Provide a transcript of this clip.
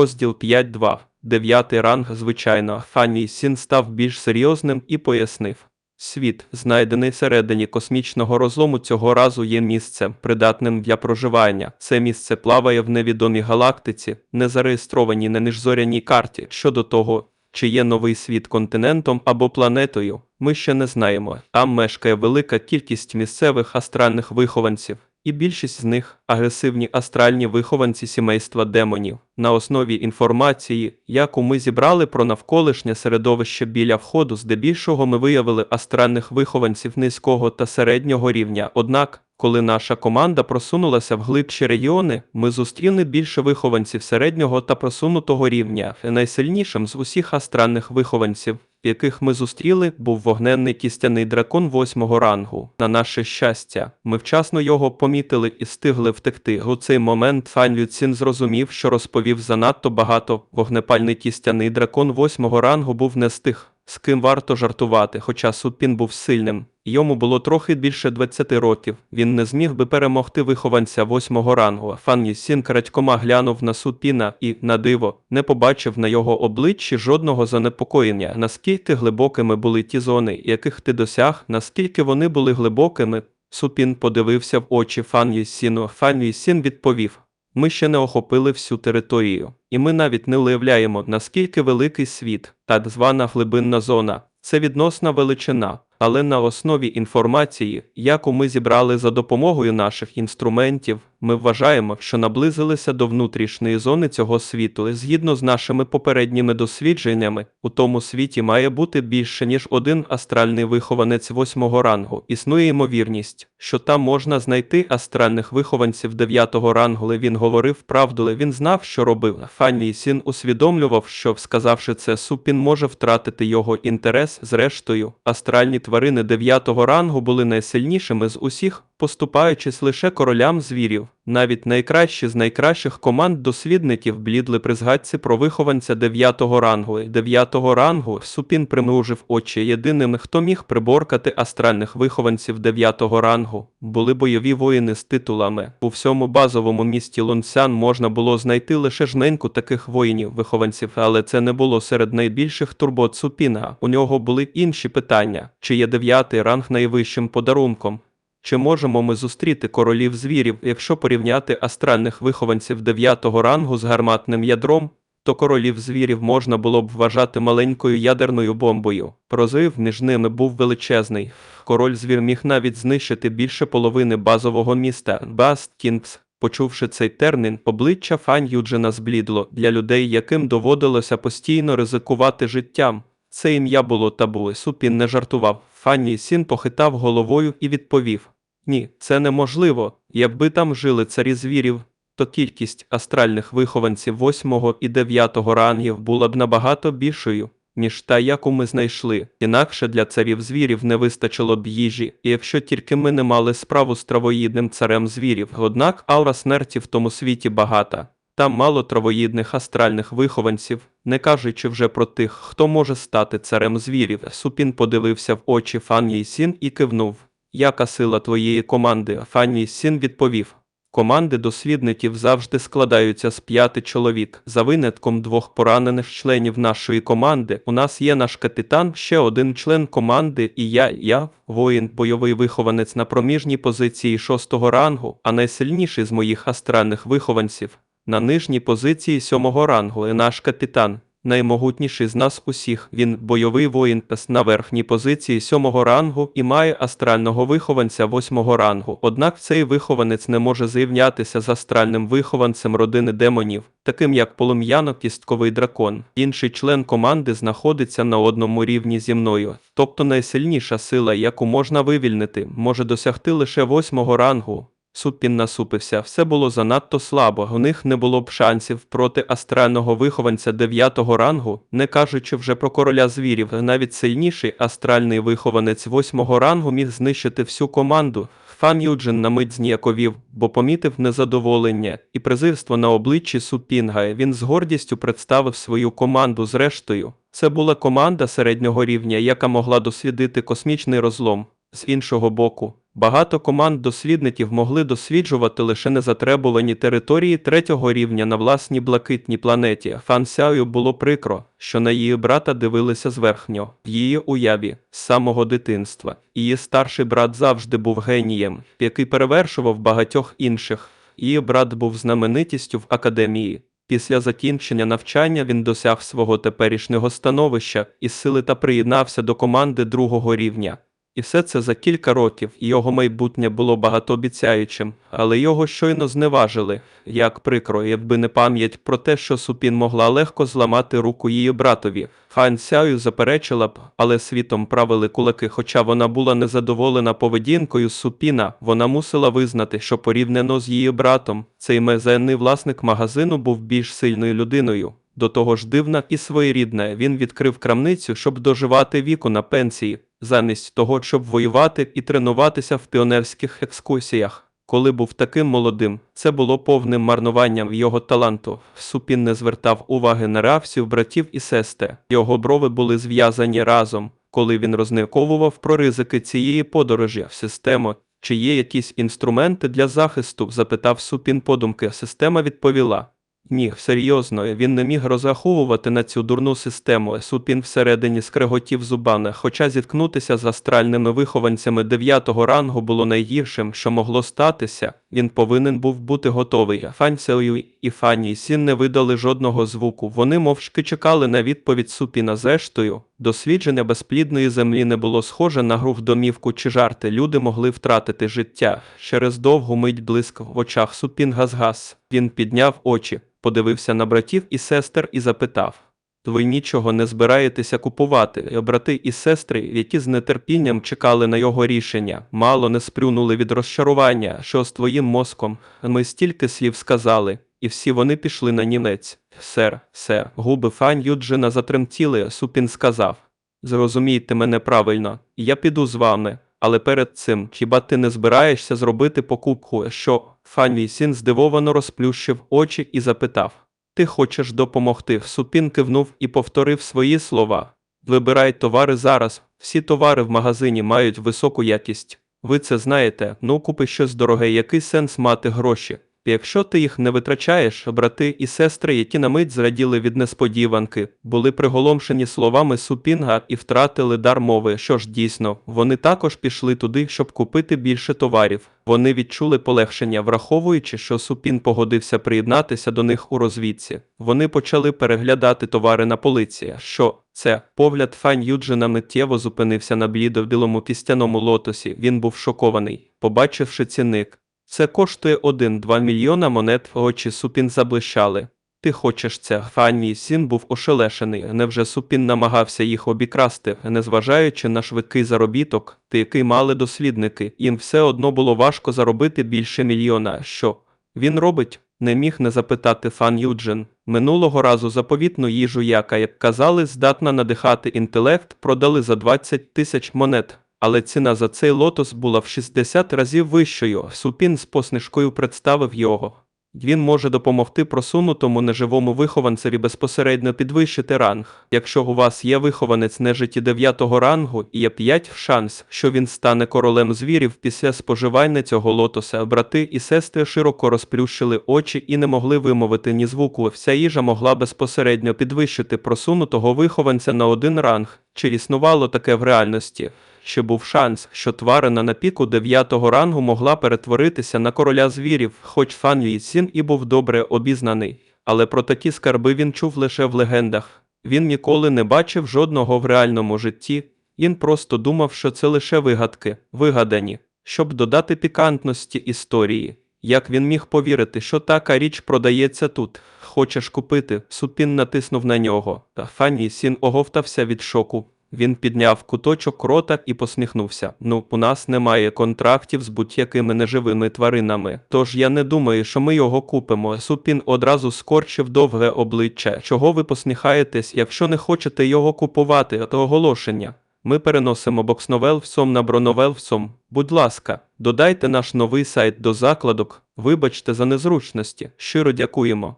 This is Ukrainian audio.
Розділ 5.2. Дев'ятий ранг, звичайно, Фанні Сін став більш серйозним і пояснив. Світ, знайдений всередині космічного розлому, цього разу є місцем, придатним для проживання. Це місце плаває в невідомій галактиці, не зареєстрованій на міжзоряній карті. Щодо того, чи є новий світ континентом або планетою, ми ще не знаємо. Там мешкає велика кількість місцевих астральних вихованців, і більшість з них агресивні астральні вихованці сімейства демонів. На основі інформації, яку ми зібрали про навколишнє середовище біля входу, здебільшого ми виявили астральних вихованців низького та середнього рівня. Однак, коли наша команда просунулася в глибші регіони, ми зустріли більше вихованців середнього та просунутого рівня. Найсильнішим з усіх астральних вихованців, яких ми зустріли, був вогненний кістяний дракон восьмого рангу. На наше щастя, ми вчасно його помітили і стигли втекти. У цей момент Фан Люцін зрозумів, що розповів занадто багато. Вогнепальний кістяний дракон восьмого рангу був не з тих, з ким варто жартувати, хоча Супін був сильним. Йому було трохи більше 20 років. Він не зміг би перемогти вихованця восьмого рангу. Фан Єсін крадькома глянув на Супіна і, на диво, не побачив на його обличчі жодного занепокоєння. Наскільки глибокими були ті зони, яких ти досяг, наскільки вони були глибокими. Супін подивився в очі Фан Єсіну. Фан Єсін відповів. Ми ще не охопили всю територію, і ми навіть не уявляємо, наскільки великий світ, так звана глибинна зона. Це відносна величина, але на основі інформації, яку ми зібрали за допомогою наших інструментів, ми вважаємо, що наблизилися до внутрішньої зони цього світу. Згідно з нашими попередніми дослідженнями, у тому світі має бути більше ніж один астральний вихованець восьмого рангу. Існує ймовірність, що там можна знайти астральних вихованців дев'ятого рангу. Але Він говорив правду, але він знав, що робив. Фанні Сін усвідомлював, що, сказавши це, Супін може втратити його інтерес. Зрештою, астральні тварини дев'ятого рангу були найсильнішими з усіх, поступаючись лише королям звірів. Навіть найкращі з найкращих команд дослідників блідли при згадці про вихованця дев'ятого рангу. Дев'ятого рангу Супін примружив очі. Єдиним, хто міг приборкати астральних вихованців дев'ятого рангу, були бойові воїни з титулами. У всьому базовому місті Лунсян можна було знайти лише жненьку таких воїнів-вихованців, але це не було серед найбільших турбот Супіна. У нього були інші питання: чи є дев'ятий ранг найвищим подарунком? Чи можемо ми зустріти королів звірів, якщо порівняти астральних вихованців дев'ятого рангу з гарматним ядром, то королів звірів можна було б вважати маленькою ядерною бомбою. Прозив між ними був величезний. Король звір міг навіть знищити більше половини базового міста Баст Кінгс. Почувши цей термін, обличчя Фань Юджина зблідло для людей, яким доводилося постійно ризикувати життям. Це ім'я було табу. Супін не жартував. Фанні Сін похитав головою і відповів: Ні, це неможливо. Якби там жили царі звірів, то кількість астральних вихованців восьмого і дев'ятого рангів була б набагато більшою, ніж та, яку ми знайшли. Інакше для царів звірів не вистачило б їжі, і якщо тільки ми не мали справу з травоїдним царем звірів. Однак аура смерті в тому світі багата. Там мало травоїдних астральних вихованців, не кажучи вже про тих, хто може стати царем звірів. Супін подивився в очі Фанні Сін і кивнув. Яка сила твоєї команди? Фанні Сін відповів. Команди дослідників завжди складаються з п'яти чоловік. За винятком двох поранених членів нашої команди. У нас є наш капітан, ще один член команди, і я, я, воїн, бойовий вихованець на проміжній позиції шостого рангу, а найсильніший з моїх астральних вихованців на нижній позиції сьомого рангу і наш капітан. Наймогутніший з нас усіх, він бойовий воїн на верхній позиції сьомого рангу і має астрального вихованця восьмого рангу. Однак цей вихованець не може зрівнятися з астральним вихованцем родини демонів, таким як полум'яно-кістковий дракон. Інший член команди знаходиться на одному рівні зі мною, тобто найсильніша сила, яку можна вивільнити, може досягти лише восьмого рангу. Супін насупився, все було занадто слабо, у них не було б шансів проти астрального вихованця дев'ятого рангу, не кажучи вже про короля звірів, навіть сильніший астральний вихованець восьмого рангу міг знищити всю команду. Фан Юджин на мить зніяковів, бо помітив незадоволення і презирство на обличчі Супінга. Він з гордістю представив свою команду зрештою. Це була команда середнього рівня, яка могла дослідити космічний розлом. З іншого боку, Багато команд дослідників могли досліджувати лише незатребувані території третього рівня на власній блакитній планеті. Фан Сяою було прикро, що на її брата дивилися зверхньо, в її уяві з самого дитинства. Її старший брат завжди був генієм, який перевершував багатьох інших. Її брат був знаменитістю в академії. Після закінчення навчання він досяг свого теперішнього становища і сили та приєднався до команди другого рівня. І все це за кілька років, його майбутнє було багатообіцяючим, але його щойно зневажили. Як прикро, якби не пам'ять про те, що Супін могла легко зламати руку її братові. Хан Сяю заперечила б, але світом правили кулаки, хоча вона була незадоволена поведінкою Супіна, вона мусила визнати, що порівняно з її братом, цей мезенний власник магазину був більш сильною людиною. До того ж дивна і своєрідна, він відкрив крамницю, щоб доживати віку на пенсії, замість того, щоб воювати і тренуватися в піонерських екскурсіях. Коли був таким молодим, це було повним марнуванням його таланту. Супін не звертав уваги на реакцію братів і сестер. Його брови були зв'язані разом, коли він розмірковував про ризики цієї подорожі в систему. Чи є якісь інструменти для захисту? запитав Супін подумки. Система відповіла. Ні, серйозно, він не міг розраховувати на цю дурну систему. Супін всередині скреготів зубами, хоча зіткнутися з астральними вихованцями дев'ятого рангу було найгіршим, що могло статися. Він повинен був бути готовий. Фанцею і Фані Сін не видали жодного звуку. Вони мовчки чекали на відповідь Супіна зрештою. Дослідження безплідної землі не було схоже на гру в домівку чи жарти. Люди могли втратити життя. Через довгу мить блиск в очах Супін газ-газ. Він підняв очі, подивився на братів і сестер і запитав. Ви нічого не збираєтеся купувати. Брати і сестри, які з нетерпінням чекали на його рішення, мало не сплюнули від розчарування, що з твоїм мозком. Ми стільки слів сказали, і всі вони пішли на німець. Сер, сер, губи Фань Юджина затремтіли, Супін сказав. Зрозумійте мене правильно, я піду з вами. Але перед цим, хіба ти не збираєшся зробити покупку, що Фань Вісін здивовано розплющив очі і запитав. Ти хочеш допомогти? Супін кивнув і повторив свої слова. Вибирай товари зараз. Всі товари в магазині мають високу якість. Ви це знаєте, ну купи щось дороге, який сенс мати гроші. Якщо ти їх не витрачаєш, брати і сестри, які на мить зраділи від несподіванки, були приголомшені словами Супінга і втратили дар мови. Що ж дійсно, вони також пішли туди, щоб купити більше товарів. Вони відчули полегшення, враховуючи, що Супін погодився приєднатися до них у розвідці. Вони почали переглядати товари на полиці. Що це погляд Фань Юджина миттєво зупинився на блідовділому кістяному лотосі. Він був шокований, побачивши цінник. Це коштує 1-2 мільйона монет, очі Супін заблищали. Ти хочеш це? Фанні Сін був ошелешений. Невже Супін намагався їх обікрасти, незважаючи на швидкий заробіток, ти який мали дослідники, їм все одно було важко заробити більше мільйона. Що він робить? Не міг не запитати Фан Юджин. Минулого разу заповітну їжу, яка, як казали, здатна надихати інтелект, продали за 20 тисяч монет. Але ціна за цей лотос була в 60 разів вищою. Супін з посмішкою представив його. Він може допомогти просунутому неживому вихованцеві безпосередньо підвищити ранг. Якщо у вас є вихованець нежиті 9 рангу, є 5 шанс, що він стане королем звірів після споживання цього лотоса. Брати і сестри широко розплющили очі і не могли вимовити ні звуку. Вся їжа могла безпосередньо підвищити просунутого вихованця на один ранг. Чи існувало таке в реальності? Ще був шанс, що тварина на піку дев'ятого рангу могла перетворитися на короля звірів, хоч Фан Лі Сін і був добре обізнаний, але про такі скарби він чув лише в легендах. Він ніколи не бачив жодного в реальному житті, він просто думав, що це лише вигадки, вигадані, щоб додати пікантності історії. Як він міг повірити, що така річ продається тут? Хочеш купити? Супін натиснув на нього. Та Фанні Сін оговтався від шоку. Він підняв куточок рота і посміхнувся. Ну, у нас немає контрактів з будь-якими неживими тваринами. Тож я не думаю, що ми його купимо. Супін одразу скорчив довге обличчя. Чого ви посміхаєтесь, якщо не хочете його купувати? То оголошення. Ми переносимо боксновелвсом на броновелвсом. Будь ласка, додайте наш новий сайт до закладок. Вибачте за незручності. Щиро дякуємо.